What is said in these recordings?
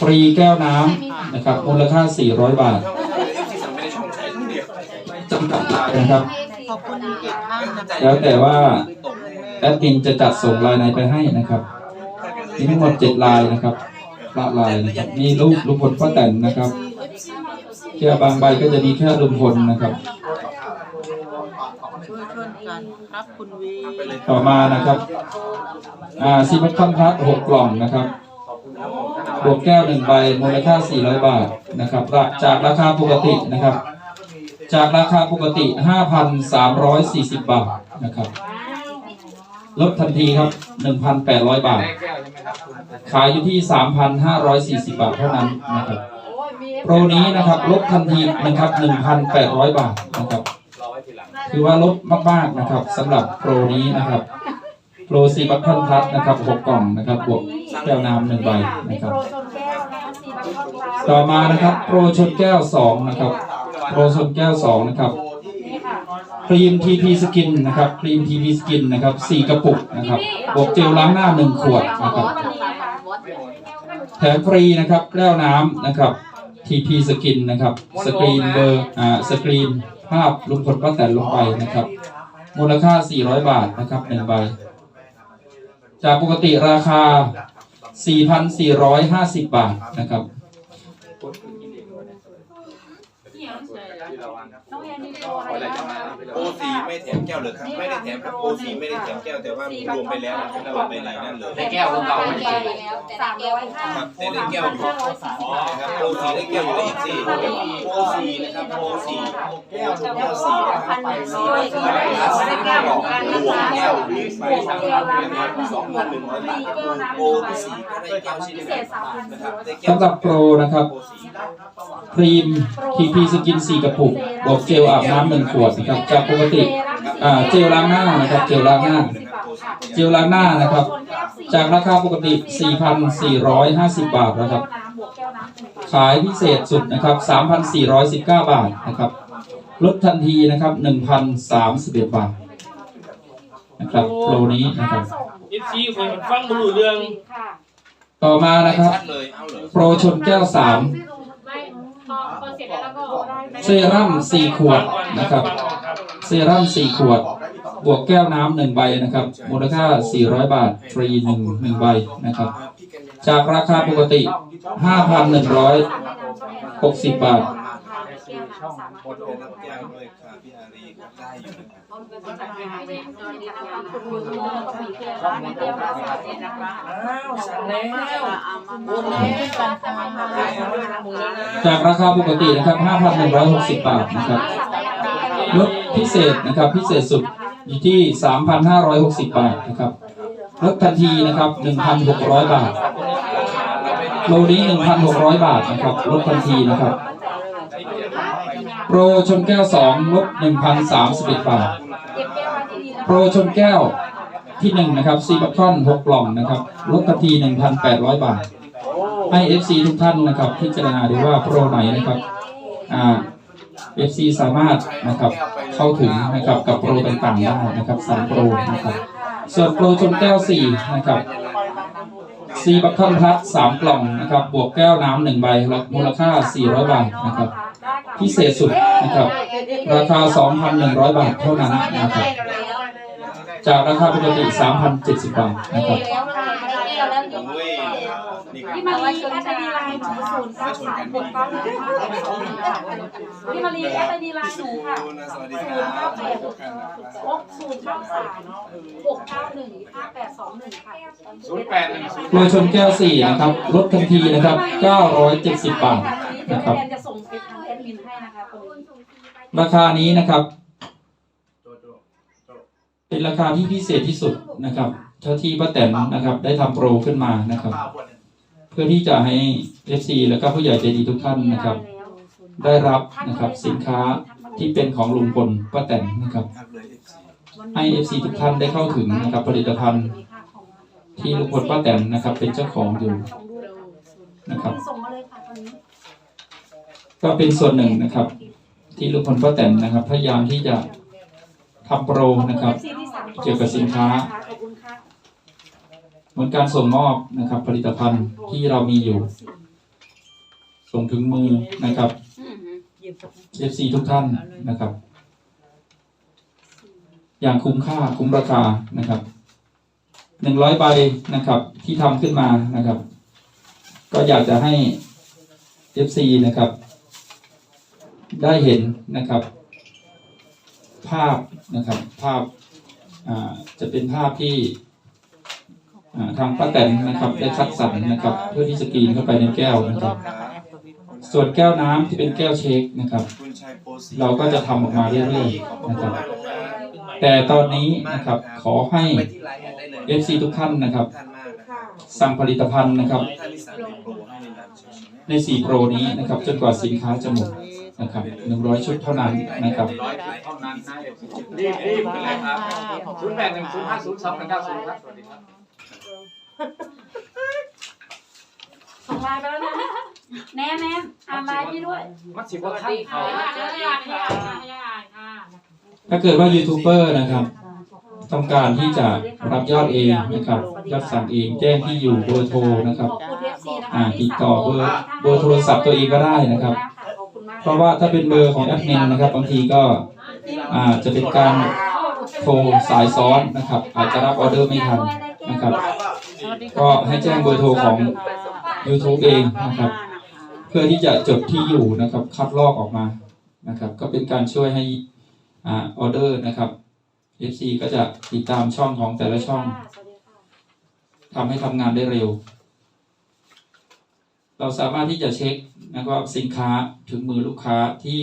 ฟรีแก้วน้ำนะครับมูลค่า 400 บาทเอฟซีสั่งไม่ได้ช่องใช้ช่องเดียวจำกัดลายนะครับ ขอบคุณเกียรติมากนะคะแล้วแต่ว่าตกแอดมินจะจัดส่งลายไหนไปให้นะครับมีทั้งหมด7ลายนะครับละลายนะครับมีรูปลุงพลป้าแตนนะครับแค่บางใบก็จะมีแค่ลุงพลนะครับ ช่วยช่วยกันครับคุณวี ต่อมานะครับ อ่าซีมัคคอนพัทหกกล่องนะครับ บวกแก้วหนึ่งใบมูลค่า 400 บาทนะครับจากราคาปกตินะครับ จากราคาปกติ 5,340 บาทนะครับลดทันทีครับ 1,800 บาท ขายอยู่ที่ 3,540 บาทเท่านั้นนะครับโปรนี้นะครับลดทันทีนะครับ 1,800 บาทนะครับถือว่าลดมากๆนะครับสำหรับโปรนี้นะครับโปรซีบัคคอนพัทนะครับหกกล่องนะครับบวก แก้วน้ำหนึ่งใบนะครับโปรชนแก้วนะคะสีบัตรทองคำต่อมานะครับโปรชนแก้วสองนะครับโปรชนแก้วสองนะครับนี่ค่ะครีมทีพีสกินนะครับครีมทีพีสกินนะครับสี่กระปุกนะครับบวกเจลล้างหน้าหนึ่งขวดนะครับแถมฟรีนะครับแก้วน้ำนะครับทีพีสกินนะครับสกรีนเบอร์อ่าสกรีนภาพลุงพลป้าแตนลงไปนะครับ มูลค่า 400 บาทนะครับหนึ่งใบ จากปกติราคา 4,450 บาทนะครับ น้องแอนนี่โปรอะไรนะโอซีไม่แถมแก้วเลยครับ ไม่ได้แถมครับโอซีไม่ได้แถมแก้วแต่ว่ารวมไปแล้วนะครับเราไปไหนนั่นเลยได้แก้วของเราไม่ใช่สามร้อยห้าครับแต่ได้แก้วอยู่นะครับโอซีได้แก้วอยู่ในเอฟซีโอซีนะครับโอซีแก้วชนแก้วสี่นะครับพันหนึ่งร้อยได้แก้วของกันรนะวมคะแก้วหนึ่งใบทำนะครับสองพันหนึ่งร้อยบาทโอที่สี่ก็ได้แก้วชิ้นหนึ่งนะครับได้แก้วสำหรับโปรนะครับโอซีครีมทีพีสกิน4กระปุกบวกเจลอาบน้ำหนึ่งขวดนะครับจากปกติอ่าเจลล้างหน้านะครับเจลล้างหน้า เจลล้างหน้านะครับ จากราคาปกติ 4,450 บาทนะครับ ขายพิเศษสุดนะครับ 3,419 บาทนะครับลดทันทีนะครับ 1,031 บาทนะครับโปรนี้นะครับเอฟซีคนมันฟังบรูเรื่อง ต่อมานะครับชัดเลยเอาเลยโปรชนแก้วไม่พอพอเสร็จแล้วก็ได้ 3 เซรั่ม4ขวดนะครับ เซรั่ม4ขวด บวกแก้วน้ำหนึ่งใบนะครับ มูลค่า 400 บาท ฟรี1 1ใบนะครับ จากราคาปกติ 5,160 บาท หมดเลยรับแก้วด้วยค่ะพี่อารีครับได้อยู่นะครับจากราคาปกตินะครับ 5,160 บาทนะครับลดพิเศษนะครับพิเศษสุดอยู่ที่ 3,560 บาทนะครับลดทันทีนะครับ 1,600 บาทโปรนี้ 1,600 บาทนะครับลดทันทีนะครับ โปรชนแก้ว2ลด1,031บาท โปรชนแก้วที่1นะครับซีบัคคอน6กล่องนะครับลดทันที1,800บาท ให้ FC ทุกท่านนะครับพิจารณาดูว่าโปรไหนนะครับอ่า FC สามารถนะครับเข้าถึงนะครับกับโปรต่างๆได้นะครับสามโปรนะครับส่วนโปรชนแก้ว4นะครับซีบัคคอนพัทสามกล่องนะครับบวกแก้วน้ำหนึ่งใบมูลค่า400บาทนะครับ พิเศษสุดนะครับ ราคา 2,100 บาทเท่านั้นนะครับ จากราคาปกติ 3,070 บาทนะครับด้วยนี่ครับพี่มารีแอดไอดีไลน์หนูศูนย์เก้าสามหกเก้าหนึ่งพี่มารีแอดไอดีไลน์หนูค่ะสวัสดีศูคนย์รัเก้าบแปดหกศูนย์เก้าสามหกเก้าหนึ่งห้าแปดสองหนึ่งค่ะศูนย์แปดหนึ่งศูนย์โปรชนแก้ว4นะครับลดทันทีนะครับ970บาทนะครับแอนจะส่งไปทางแอด มินให้นะคะคนนี้ราคานี้นะครับ เป็นราคาที่พิเศษที่สุดนะครับเท่าที่ป้าแตนนะครับ ได้ทำโปรขึ้นมานะครับ เพื่อที่จะให้ FC แล้วก็ผู้ใหญ่ใจดีทุกท่านนะครับ ได้รับนะครับสินค้าที่เป็นของลุงพลป้าแตนนะครับครับเลยให้ FC ทุกท่านได้เข้าถึงนะครับผลิตภัณฑ์ที่ลุงพลป้าแตนนะครับ เป็นเจ้าของอยู่นะครับส่งมาเลยค่ะตอนนี้ ก็เป็นส่วนหนึ่งนะครับ ที่ลุงพลป้าแตนนะครับ พยายามที่จะทำโปรนะครับ เกี่ยวกับสินค้า เหมือนการส่งมอบนะครับ ผลิตภัณฑ์ที่เรามีอยู่ ส่งถึงมือนะครับ FC ทุกท่านนะครับ อย่างคุ้มค่าคุ้มราคานะครับหนึ่งร้อยใบนะครับ ที่ทำขึ้นมานะครับ ก็อยากจะให้ FC นะครับ ได้เห็นนะครับ ภาพนะครับภาพจะเป็นภาพที่ทางป้าแตนนะครับได้คัดสรรนะครับ เพื่อที่จะกรีนเข้าไปในแก้วนะครับ ส่วนแก้วน้ำที่เป็นแก้วเชคนะครับ เราก็จะทำออกมาเรื่อยๆนะครับ แต่ตอนนี้นะครับขอให้ไปที่ไลน์แอดได้เลย FC ทุกท่านนะครับท่านมากนะครับ สั่งผลิตภัณฑ์นะครับท่านที่สั่งเป็นโปรให้ในนามเชียร์ใน4โปรนี้นะครับ จนกว่าสินค้าจะหมด นะครับ100ชุดเท่านั้นนะครับร้อยเท่านั้นนะรีบรีบไปเลยครับศูนย์แปดหนึ่งศูนย์ห้าศูนย์สองหนึ่งเก้าศูนย์ครับสวัสดีครับส่งไลน์ไปแล้วนะแนมแนมอ่านไลน์พี่ด้วยมัดสิบว่าท่านเขาถ้าเกิดว่ายูทูบเบอร์นะครับ ต้องการที่จะรับยอดเองนะครับยอดสั่งเองแจ้งที่อยู่เบอร์โทรนะครับขอบคุณ FC นะคะอ่าติดต่อเบอร์เบอร์โทรศัพท์ตัวเองก็ได้นะครับขอบคุณมาก เพราะว่าถ้าเป็นเบอร์ของแอดมินนะครับบางทีก็อาจะเป็นการโทรสายซ้อนนะครับ อาจจะรับออเดอร์ไม่ทันนะครับ ก็ให้แจ้งเบอร์โทรของ YouTube เองนะครับ เพื่อที่จะจดที่อยู่นะครับ คัดลอกออกมานะครับ ก็เป็นการช่วยให้อออเดอร์นะครับ FC ก็จะติดตามช่องของแต่ละช่องทำให้ทำงานได้เร็ว เราสามารถที่จะเช็คนะครับสินค้าถึงมือลูกค้าที่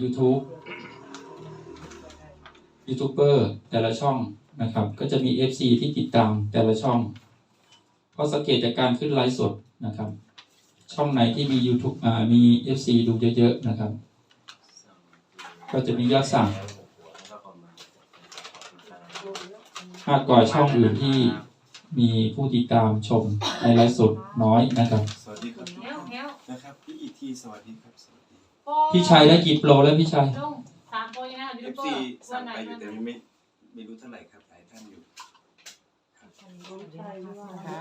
YouTube ยูทูบเบอร์แต่ละช่องนะครับ ก็จะมี FC ที่ติดตามแต่ละช่องเพราะสังเกตจากการขึ้นไลฟ์สดนะครับ ช่องไหนที่มี YouTube อ่ามี FC ดูเยอะๆนะครับ ก็จะมียอดสั่งมากกว่าช่องอื่นที่ มีผู้ติดตามชมในไลฟ์สดน้อยนะครับ สวัสดีครับนะครับพี่อีทีสวัสดีครับสวัสดีพี่ชัยได้กี่โปรแล้วพี่ชัยสามโปรยังไงเอฟซีสั่งไปอยู่แต่ไม่ไม่รู้เท่าไหร่ครับหลายท่านอยู่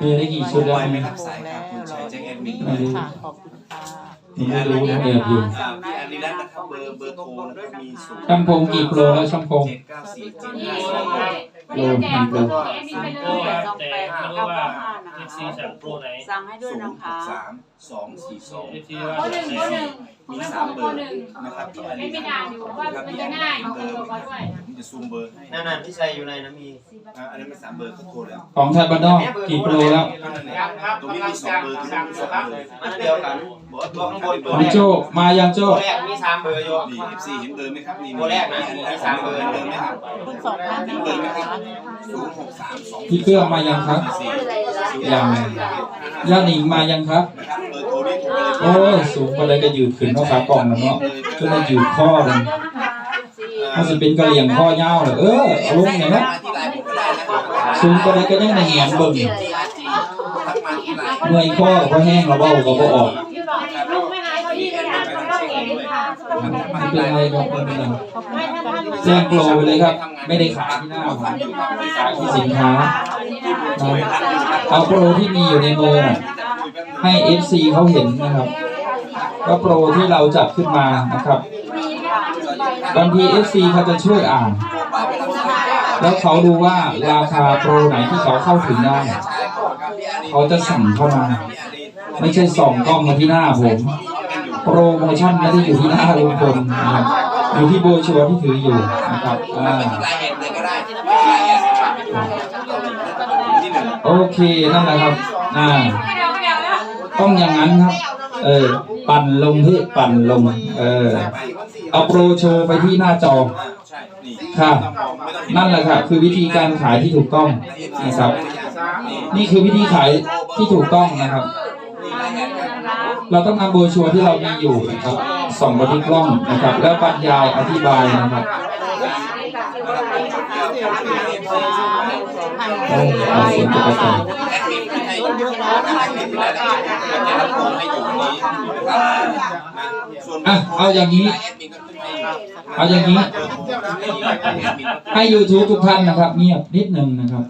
มีได้กี่ชุดแล้ว ไม่พี่รับสายครับคุณชัยแจ้งแอดมินไม่รู้ค่ะ ขอบคุณค่ะ ผมไม่รู้นะแอบอยู่อ่าพี่อารีรัตน์นะครับเบอร์เบอร์โทรนะครับมีศูนย์ ช่างพงกี่โปรแล้วช่างพง เจ็ดเก้าสี่เจ็ดนี่ห้าโสองเดี๋ยวแจกโปรเอ็มมีไปเลโอ้ยแต่ไม่รู้ว่าเอฟซีสั่งโปรไหน สั่งให้ด้วยนะคะ สาม สองสี่สองเอฟซีโปรว่าหนึ่งโปรหนึ่งผมมีไม่สาพมงเบโปอรร์หนึ่งนะครับพี่อาไม่รีไม่รัด่าตน์อยู่ว่ามันจะง่ายเอาเบอร์มาด้วยผมจะซูมเบอร์ให้นั่นน่ะพี่ชัยอยู่ในนะมี อ่าอันนี้เป็นสามเบอร์เขาโทรแล้วของไทยบ้านนอกกี่โปรแล้วตรงนี้มีสองเบอร์ตรงนี้มีสองเบอร์อันเดียวกันบอกว่าตัวข้างบนเบอขร์องแรกโจมายังโจ ตัวแรกมีสามเบอร์อยู่ นี่ FC เห็นเบอร์ไหมครับนี่ตัวแรกนะมีสามเบอร์เห็นเบอร์ไหมครับคุณสองท่านเห็นนะเบอร์ไหมคคะรับศูนย์หกสามสองพี่เครื่องมายังครับสี่ยัง ย่าหนิงมายังครับ นะครับเบอร์ โทรนี้โทรเลยโอ้ยสูงไปเลยก็ยืดขึ้นเนาะขากล่องนะเนาะก็เลยยืดข้อเลยมันสิเป็นกระเหลี่ยงข้อยาวเลยเออเอาลงหน่อยนะที่ไลน์ผมก็ได้นะครับสูงไปเลยก็ยังในแหงเบิ่งทักมาที่ไลน์เมื่อยข้อก็แห้งเราเบ้าก็บ่ออกลูกไม่หายเขาที่เลยนะเขาเองค่ะไม่เป็นไรครับไม่เป็นไรขอบคุณค่ะแจ้งโปรไปเลยครับ ไม่ได้ขายที่หน้าผมขายที่สินค้า เอาโปรที่มีอยู่ในมือน่ะ ให้ FC เขาเห็นนะครับว่าโปรที่เราจัดขึ้นมานะครับบางที FC เขาจะช่วยอ่าน แล้วเขาดูว่าราคาโปรไหนที่เขาเข้าถึงได้ เขาจะสั่งเข้ามา ไม่ใช่ส่องกล้องมาที่หน้าผมโปรโมชั่นไม่ได้อยู่ที่หน้าลุงพลนะครับอยู่ที่โบชัวที่ถืออยู่นะครับอ่าโอเคนั่นแหละครับอ่า ต้องอย่างนั้นครับ เออ ปั่นลงที่ปั่นลง เออ เอาโปรโชว์ไปที่หน้าจอใช่นี่ค่ะ นั่นแหละค่ะ คือวิธีการขายที่ถูกต้องนะครับ นี่คือวิธีขายที่ถูกต้องนะครับนี่ไลน์แอดกันเราต้องนำโบรชัวร์ที่เรามีอยู่นะครับส่องมาที่กล้องนะครับ แล้วบรรยายอธิบายนะครับโอ้เอา เยงจะกระจายแอดมินให้แอดมินที่ไลน์แอดจะรับโปรให้อยู่ตรงนี้ส่วนเอาอย่างนี้ให้เอาอย่างนี้เบอร์โทรให้แอดมินให้ YouTube ทุกท่านนะครับเงียบนิดนึงนะครับ